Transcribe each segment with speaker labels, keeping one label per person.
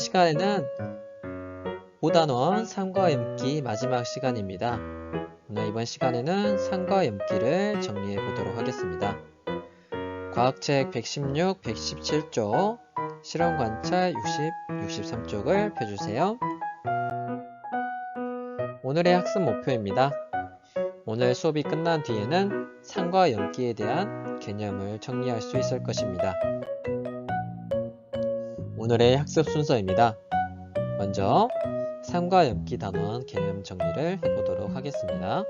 Speaker 1: 시간에는 5단원 산과 염기 마지막 시간입니다. 오늘 이번 시간에는 산과 염기를 정리해 보도록 하겠습니다. 과학책 116, 117쪽, 실험관찰 60, 63쪽을 펴주세요. 오늘의 학습 목표입니다. 오늘 수업이 끝난 뒤에는 산과 염기에 대한 개념을 정리할 수 있을 것입니다. 오늘의 학습 순서입니다. 먼저 산과 엽기 단원 개념 정리를 해보도록 하겠습니다.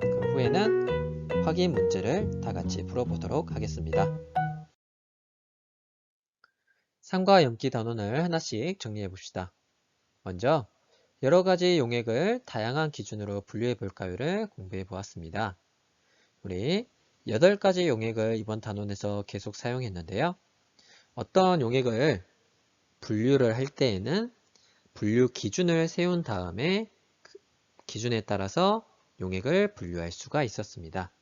Speaker 1: 그 후에는 확인 문제를 다 같이 풀어보도록 하겠습니다. 산과 염기 단원을 하나씩 정리해 봅시다. 먼저 여러 가지 용액을 다양한 기준으로 분류해 볼까요를 공부해 보았습니다. 우리 8가지 용액을 이번 단원에서 계속 사용했는데요. 어떤 용액을 분류를 할 때에는 분류 기준을 세운 다음에 그 기준에 따라서 용액을 분류할 수가 있었습니다.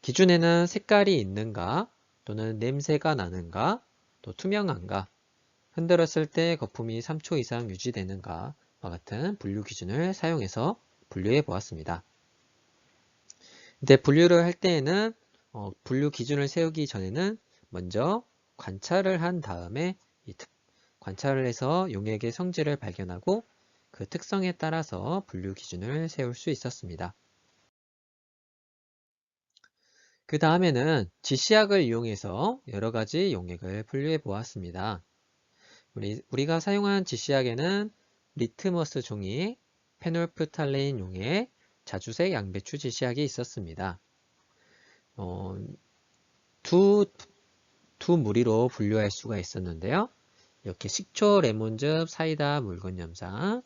Speaker 1: 기준에는 색깔이 있는가 또는 냄새가 나는가 또 투명한가 흔들었을 때 거품이 3초 이상 유지되는가와 같은 분류 기준을 사용해서 분류해 보았습니다. 근데 분류를 할 때에는 어, 분류 기준을 세우기 전에는 먼저 관찰을 한 다음에 관찰을 해서 용액의 성질을 발견하고 그 특성에 따라서 분류 기준을 세울 수 있었습니다. 그 다음에는 지시약을 이용해서 여러 가지 용액을 분류해 보았습니다. 우리, 우리가 사용한 지시약에는 리트머스 종이, 페놀프탈레인 용액, 자주색 양배추 지시약이 있었습니다. 어, 두, 두 무리로 분류할 수가 있었는데요. 이렇게 식초, 레몬즙, 사이다, 물건 염산,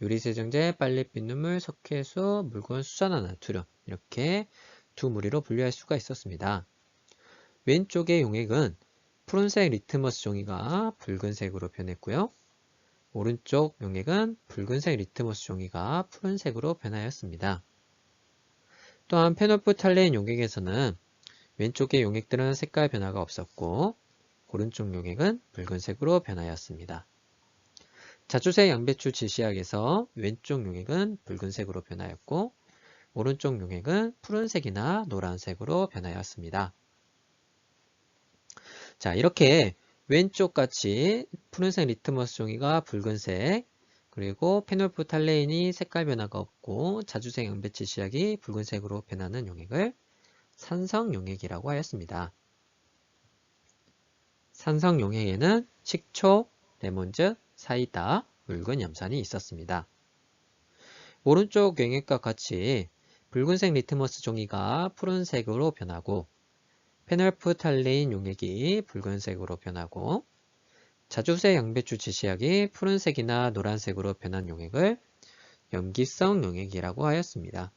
Speaker 1: 유리세정제, 빨래빛 눈물, 석회수, 물건 수산화 나트륨 이렇게 두 무리로 분류할 수가 있었습니다. 왼쪽의 용액은 푸른색 리트머스 종이가 붉은색으로 변했고요. 오른쪽 용액은 붉은색 리트머스 종이가 푸른색으로 변하였습니다. 또한 페놀프탈레인 용액에서는 왼쪽의 용액들은 색깔 변화가 없었고 오른쪽 용액은 붉은색으로 변하였습니다. 자주색 양배추 지시약에서 왼쪽 용액은 붉은색으로 변하였고 오른쪽 용액은 푸른색이나 노란색으로 변하였습니다. 자 이렇게 왼쪽 같이 푸른색 리트머스 종이가 붉은색 그리고 페놀프탈레인이 색깔 변화가 없고 자주색 양배추 지시약이 붉은색으로 변하는 용액을 산성 용액이라고 하였습니다. 산성 용액에는 식초, 레몬즙, 사이다, 묽은 염산이 있었습니다. 오른쪽 용액과 같이 붉은색 리트머스 종이가 푸른색으로 변하고 페널프탈레인 용액이 붉은색으로 변하고 자주색 양배추 지시약이 푸른색이나 노란색으로 변한 용액을 염기성 용액이라고 하였습니다.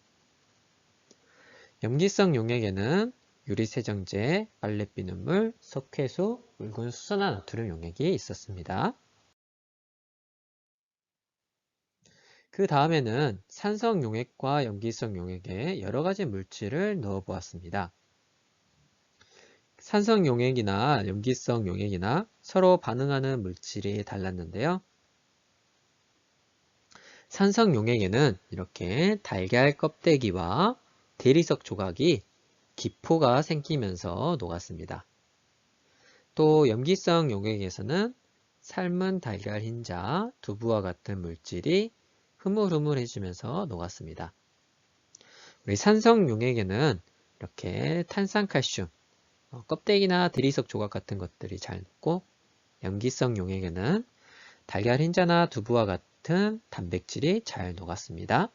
Speaker 1: 염기성 용액에는 유리세정제, 빨래비 눈물, 석회수, 묽은 수산화 나트륨 용액이 있었습니다. 그 다음에는 산성 용액과 염기성 용액에 여러 가지 물질을 넣어 보았습니다. 산성 용액이나 염기성 용액이나 서로 반응하는 물질이 달랐는데요. 산성 용액에는 이렇게 달걀 껍데기와 대리석 조각이 기포가 생기면서 녹았습니다. 또 염기성 용액에서는 삶은 달걀 흰자, 두부와 같은 물질이 흐물흐물해지면서 녹았습니다. 우리 산성 용액에는 이렇게 탄산칼슘, 어, 껍데기나 대리석 조각 같은 것들이 잘 녹고 염기성 용액에는 달걀 흰자나 두부와 같은 단백질이 잘 녹았습니다.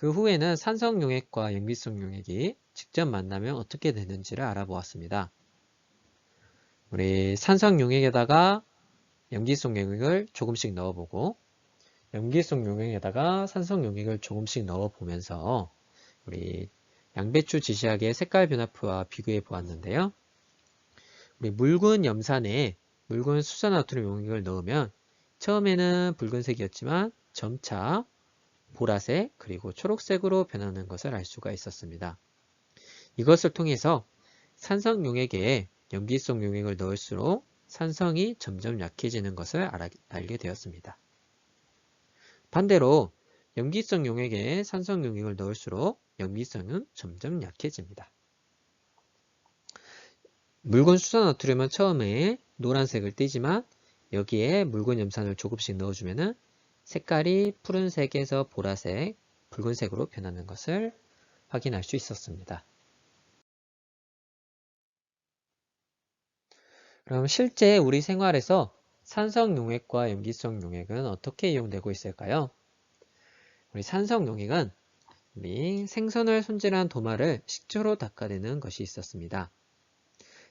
Speaker 1: 그 후에는 산성 용액과 염기성 용액이 직접 만나면 어떻게 되는지를 알아보았습니다. 우리 산성 용액에다가 염기성 용액을 조금씩 넣어보고 염기성 용액에다가 산성 용액을 조금씩 넣어보면서 우리 양배추 지시약의 색깔 변화표와 비교해 보았는데요. 우리 묽은 염산에 묽은 수산나트륨 용액을 넣으면 처음에는 붉은색이었지만 점차 보라색 그리고 초록색으로 변하는 것을 알 수가 있었습니다. 이것을 통해서 산성 용액에 염기성 용액을 넣을수록 산성이 점점 약해지는 것을 알게 되었습니다. 반대로 염기성 용액에 산성 용액을 넣을수록 염기성은 점점 약해집니다. 묽은 수산나트륨은 처음에 노란색을 띠지만 여기에 묽은 염산을 조금씩 넣어주면 색깔이 푸른색에서 보라색, 붉은색으로 변하는 것을 확인할 수 있었습니다. 그럼 실제 우리 생활에서 산성 용액과 염기성 용액은 어떻게 이용되고 있을까요? 우리 산성 용액은 우리 생선을 손질한 도마를 식초로 닦아내는 것이 있었습니다.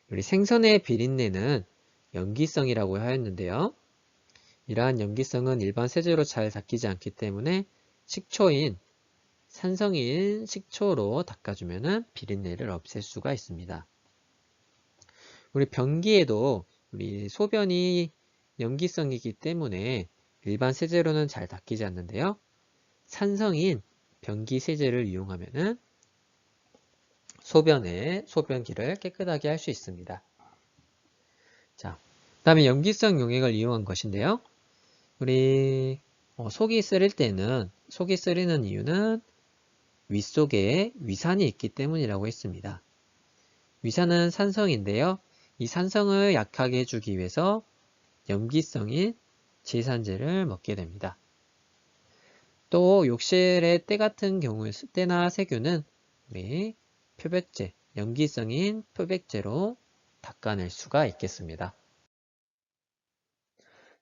Speaker 1: 우리 생선의 비린내는 염기성이라고 하였는데요. 이러한 염기성은 일반 세제로 잘 닦이지 않기 때문에 식초인 산성인 식초로 닦아주면 비린내를 없앨 수가 있습니다. 우리 변기에도 우리 소변이 염기성이기 때문에 일반 세제로는 잘 닦이지 않는데요. 산성인 변기 세제를 이용하면 소변에 소변기를 깨끗하게 할 수 있습니다. 자, 그 다음에 염기성 용액을 이용한 것인데요. 우리 어, 속이 쓰릴 때는 속이 쓰리는 이유는 윗속에 위산이 있기 때문이라고 했습니다. 위산은 산성인데요. 이 산성을 약하게 해주기 위해서 염기성인 제산제를 먹게 됩니다. 또 욕실의 때 같은 경우에 때나 세균은 우리 표백제, 염기성인 표백제로 닦아낼 수가 있겠습니다.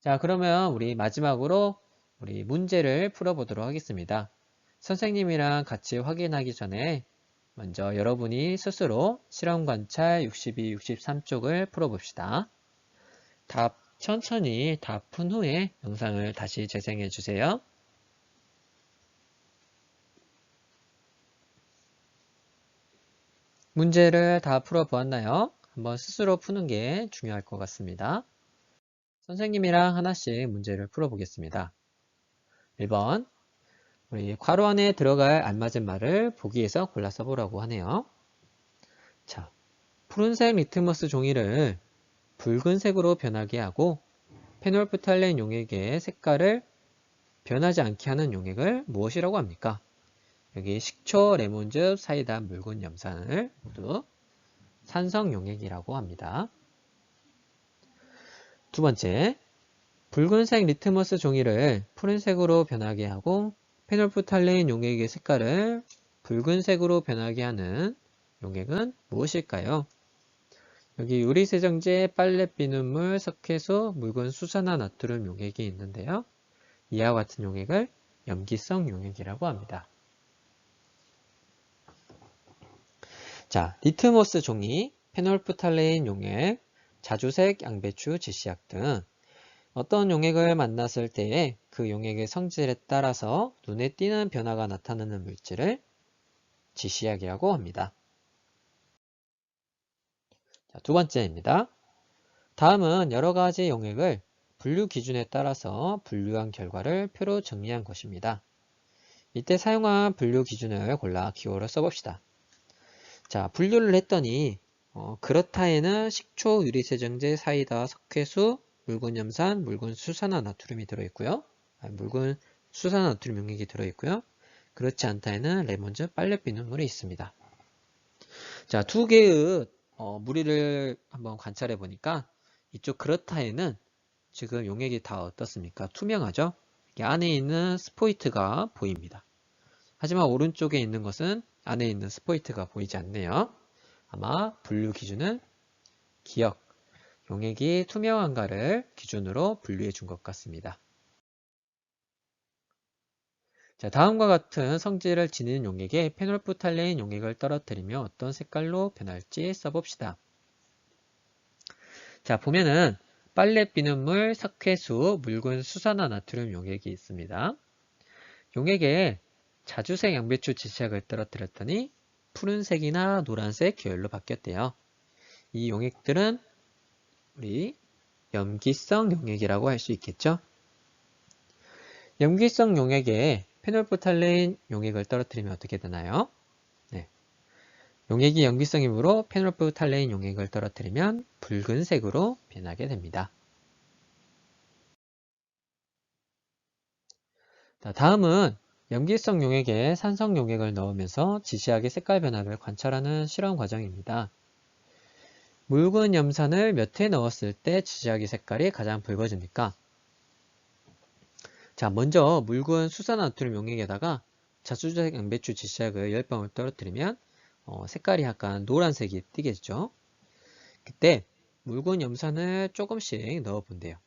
Speaker 1: 자, 그러면 우리 마지막으로 우리 문제를 풀어보도록 하겠습니다. 선생님이랑 같이 확인하기 전에 먼저 여러분이 스스로 실험 관찰 62, 63쪽을 풀어봅시다. 답 천천히 답푼 후에 영상을 다시 재생해 주세요. 문제를 다 풀어보았나요? 한번 스스로 푸는 게 중요할 것 같습니다. 선생님이랑 하나씩 문제를 풀어보겠습니다. 1번 우리 괄호 안에 들어갈 알맞은 말을 보기에서 골라 써보라고 하네요. 자, 푸른색 리트머스 종이를 붉은색으로 변하게 하고 페놀프탈렌 용액의 색깔을 변하지 않게 하는 용액을 무엇이라고 합니까? 여기 식초, 레몬즙, 사이다, 묽은 염산을 모두 산성 용액이라고 합니다. 두 번째, 붉은색 리트머스 종이를 푸른색으로 변하게 하고 페놀프탈레인 용액의 색깔을 붉은색으로 변하게 하는 용액은 무엇일까요? 여기 유리세정제, 빨래 비눗물, 석회수, 묽은 수산화 나트륨 용액이 있는데요. 이와 같은 용액을 염기성 용액이라고 합니다. 자, 리트머스 종이, 페놀프탈레인 용액, 자주색, 양배추, 지시약 등 어떤 용액을 만났을 때에 그 용액의 성질에 따라서 눈에 띄는 변화가 나타나는 물질을 지시약이라고 합니다. 자, 두 번째입니다. 다음은 여러 가지 용액을 분류 기준에 따라서 분류한 결과를 표로 정리한 것입니다. 이때 사용한 분류 기준을 골라 기호를 써봅시다. 자, 분류를 했더니 어, 그렇다에는 식초, 유리세정제, 사이다, 석회수, 묽은 염산, 묽은 수산화 나트륨이 들어있고요. 아, 묽은 수산화 나트륨 용액이 들어있고요. 그렇지 않다에는 레몬즙, 빨래비 눈물이 있습니다. 자, 두 개의 어, 무리를 한번 관찰해 보니까 이쪽 그렇다에는 지금 용액이 다 어떻습니까? 투명하죠? 안에 있는 스포이트가 보입니다. 하지만 오른쪽에 있는 것은 안에 있는 스포이트가 보이지 않네요. 아마 분류 기준은 기억, 용액이 투명한가를 기준으로 분류해 준 것 같습니다. 자, 다음과 같은 성질을 지닌 용액에 페놀프탈레인 용액을 떨어뜨리며 어떤 색깔로 변할지 써봅시다. 자, 보면은 빨래 비눗물, 석회수, 묽은 수산화 나트륨 용액이 있습니다. 용액에 자주색 양배추 지시약을 떨어뜨렸더니 푸른색이나 노란색 계열로 바뀌었대요. 이 용액들은 우리 염기성 용액이라고 할 수 있겠죠. 염기성 용액에 페놀프탈레인 용액을 떨어뜨리면 어떻게 되나요? 네. 용액이 염기성이므로 페놀프탈레인 용액을 떨어뜨리면 붉은색으로 변하게 됩니다. 다음은 염기성 용액에 산성 용액을 넣으면서 지시하게 색깔 변화를 관찰하는 실험 과정입니다. 묽은 염산을 몇 회 넣었을 때 지시하기 색깔이 가장 붉어집니까? 자, 먼저 묽은 수산나트륨 용액에다가 자수색 양배추 지시약을 10방울 떨어뜨리면 어, 색깔이 약간 노란색이 띄겠죠. 그때 묽은 염산을 조금씩 넣어 본대요.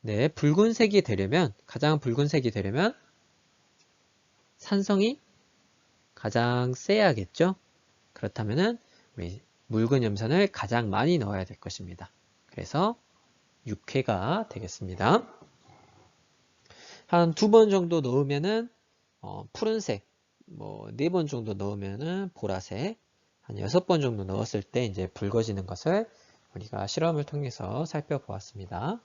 Speaker 1: 네, 붉은색이 되려면 가장 붉은색이 되려면 산성이 가장 세야겠죠. 그렇다면은 우리 묽은 염산을 가장 많이 넣어야 될 것입니다. 그래서 6회가 되겠습니다. 한 두 번 정도 넣으면은 어, 푸른색, 뭐 네 번 정도 넣으면은 보라색, 한 여섯 번 정도 넣었을 때 이제 붉어지는 것을 우리가 실험을 통해서 살펴보았습니다.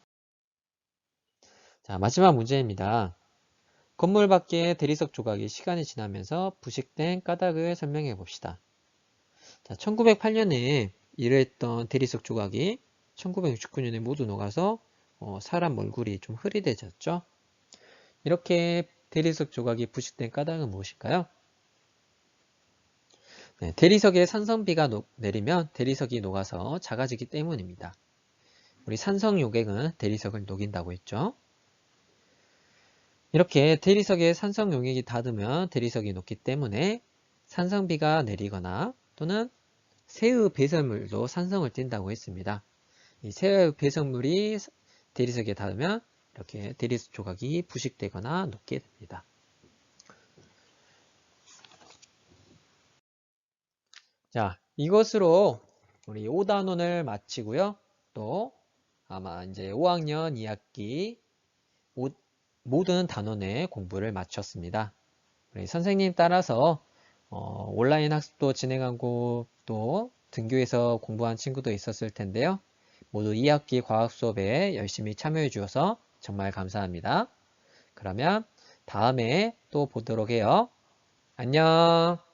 Speaker 1: 자, 마지막 문제입니다. 건물 밖에 대리석 조각이 시간이 지나면서 부식된 까닭을 설명해 봅시다. 자, 1908년에 일했던 대리석 조각이 1969년에 모두 녹아서 어, 사람 얼굴이 좀 흐릿해졌죠. 이렇게 대리석 조각이 부식된 까닭은 무엇일까요? 네, 대리석에 산성비가 녹, 내리면 대리석이 녹아서 작아지기 때문입니다. 우리 산성 요객은 대리석을 녹인다고 했죠. 이렇게 대리석에 산성 용액이 닿으면 대리석이 녹기 때문에 산성비가 내리거나 또는 새의 배설물도 산성을 띈다고 했습니다. 이 새의 배설물이 대리석에 닿으면 이렇게 대리석 조각이 부식되거나 녹게 됩니다. 자, 이것으로 우리 5단원을 마치고요. 또 아마 이제 5학년 2학기 모든 단원의 공부를 마쳤습니다. 우리 선생님 따라서 어, 온라인 학습도 진행하고 또 등교해서 공부한 친구도 있었을 텐데요. 모두 2학기 과학 수업에 열심히 참여해 주셔서 정말 감사합니다. 그러면 다음에 또 보도록 해요. 안녕